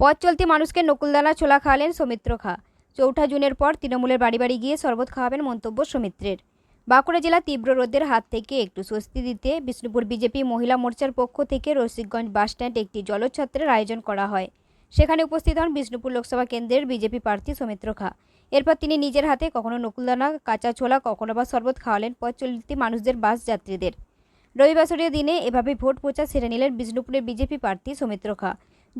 পথ চলতি মানুষকে নকুলদানা ছোলা খাওয়ালেন সৌমিত্র খা। চৌঠা জুনের পর তৃণমূলের বাড়ি বাড়ি গিয়ে শরবত খাওয়াবেন মন্তব্য সৌমিত্রের। বাঁকুড়া জেলা তীব্র রোদের হাত থেকে একটু স্বস্তি দিতে বিষ্ণুপুর বিজেপি মহিলা মোর্চার পক্ষ থেকে রসিকগঞ্জ বাসস্ট্যান্ড একটি জলছত্রের আয়োজন করা হয়। সেখানে উপস্থিত হন বিষ্ণুপুর লোকসভা কেন্দ্রের বিজেপি প্রার্থী সৌমিত্র খা। এরপর তিনি নিজের হাতে কখনো নকুলদানা, কাঁচা ছোলা, কখনো বা শরবত খাওয়ালেন পথ চলতি মানুষদের বাস যাত্রীদের। রবিবাসরীয় দিনে এভাবে ভোট প্রচার সেরে নিলেন বিষ্ণুপুরের বিজেপি প্রার্থী সৌমিত্র খা।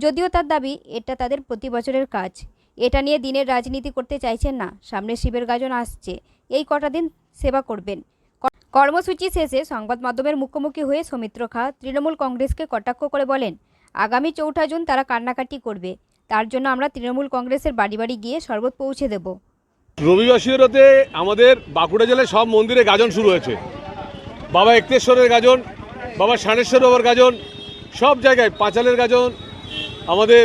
যদিও তার দাবি, এটা তাদের প্রতি বছরের কাজ। এটা নিয়ে দিনের রাজনীতি করতে চাইছেন না, সামনে শিবের গাজন আসছে। এই কটা দিন সেবা করবেন। কর্মসূচি শেষে সংবাদ মাধ্যমের মুখোমুখি হয়ে সৌমিত্র খা তৃণমূল কংগ্রেসকে কটাক্ষ করে বলেন, আগামী চৌঠা জুন তারা কান্নাকাটি করবে। তার জন্য আমরা তৃণমূল কংগ্রেসের বাড়ি বাড়ি গিয়ে শরবত পৌঁছে দেব। রবিবাসীয়তে আমাদের বাঁকুড়া জেলায় সব মন্দিরে গাজন শুরু হয়েছে। বাবা একতেশ্বরের গাজন, বাবা সানেশ্বর বাবার গাজন, সব জায়গায় পাঁচালের গাজন আমাদের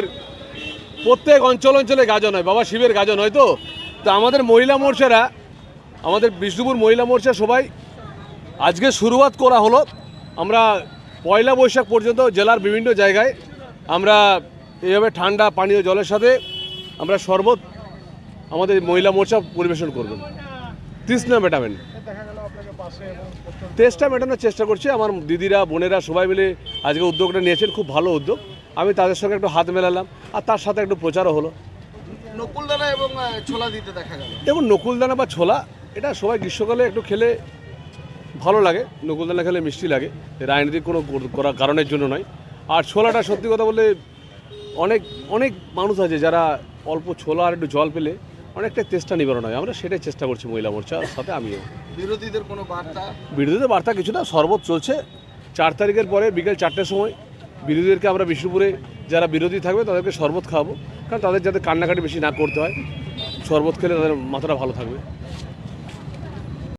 প্রত্যেক অঞ্চল অঞ্চলে গাজন হয়, বাবা শিবের গাজন হয় তো? তো আমাদের মহিলা মোর্চারা, আমাদের বিষ্ণুপুর মহিলা মোর্চা সবাই আজকে শুরুয়াত করা হলো। আমরা পয়লা বৈশাখ পর্যন্ত জেলার বিভিন্ন জায়গায় আমরা এইভাবে ঠান্ডা পানীয় জলের সাথে আমরা শরবত আমাদের মহিলা মোর্চা পরিবেশন করবেন। তৃষ্ণা মেটাবেন। তেষ্টা মেটানোর চেষ্টা করছি। আমার দিদিরা, বোনেরা সবাই মিলে আজকে উদ্যোগটা নিয়েছেন। খুব ভালো উদ্যোগ। আমি তাদের সঙ্গে একটু হাত মেলালাম আর তার সাথে একটু প্রচারও হলো। নকুলদানা এবং ছোলা দিতে দেখা গেল। দেখুন নকুলদানা বা ছোলা এটা সবাই গ্রীষ্মকালে একটু খেলে ভালো লাগে নকুলদানা খেলে মিষ্টি লাগে। রাজনীতিক কোনো করা কারণের জন্য নয়। আর ছোলাটা সত্যি কথা বলে অনেক অনেক মানুষ আছে যারা অল্প ছোলা আর একটু জল পেলে অনেকটা চেষ্টা নিবারণ হয়। আমরা সেটাই চেষ্টা করছি মহিলা মোর্চার সাথে আমিও। বিরোধীদের কোনো বার্তা? বিরোধীদের বার্তা কিছু না শরবত চলছে। চার তারিখের পরে বিকেল চারটের সময় বিরোধীদেরকে আমরা বিষ্ণুপুরে যারা বিরোধী থাকবে তাদেরকে শরবত খাওয়াবো। কারণ তাদের যাতে কান্নাকাটি বেশি না করতে হয়, শরবত খেলে তাদের মাথাটা ভালো থাকবে।